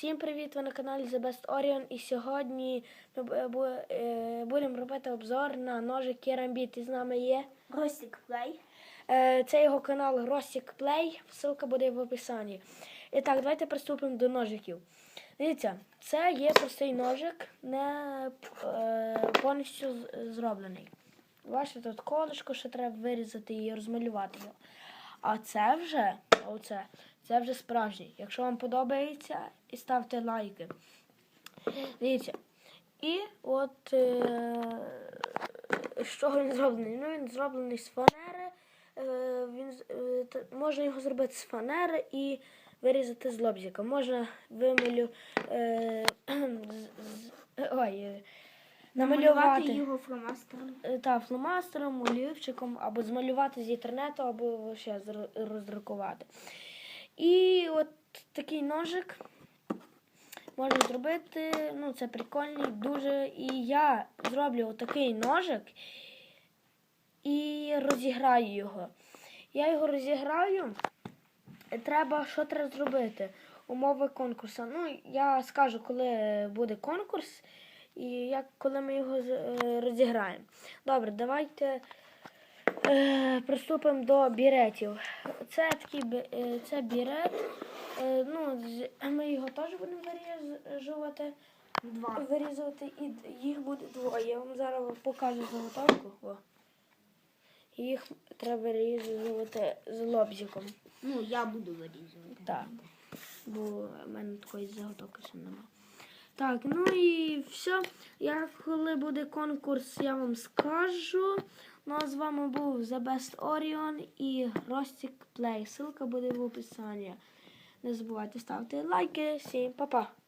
Всім привіт! Ви на каналі The Best Orion і сьогодні ми е, будемо робити обзор на ножик Керамбіт. І з нами є. Ростик Плей. Е, Це його канал Ростік Play, ссылка буде в описанні. І так, давайте приступимо до ножиків. Дивіться, це є простий ножик, не е, повністю зроблений. Бачите, тут колишко, ще треба вирізати і розмалювати його. А це вже, оце, це вже справжній. Якщо вам подобається, і ставте лайки. Дивіться. І от е, з він зроблений? Ну, він зроблений з фанери. Е, він, е, можна його зробити з фанери і вирізати з лобзика. Можна вималю, е, з- з- ой, е, намалювати його фломастером. е, та, фломастером, олівчиком, або змалювати з інтернету, або ще роздрукувати. І от такий ножик можна зробити. Ну, це прикольний дуже. І я зроблю отакий ножик і розіграю його. Я його розіграю. Треба, що треба зробити? Умови конкурсу. Ну, я скажу, коли буде конкурс і як, коли ми його е, розіграємо. Добре, давайте е, приступимо до біретів. Це такий е, це бірет. Е, ну, ми його теж будемо вирізувати. Два. Вирізувати, і їх буде двоє. Я вам зараз покажу заготовку. О. Їх треба вирізувати з лобзиком. Ну, я буду вирізувати. Так. Бо в мене такої заготовки ще нема. Так, ну і все. Я коли буде конкурс, я вам скажу. Ну а з вами був The Best Orion і Ростик Play. Ссылка буде в описанні. Не забувайте ставити лайки. Всім па-па!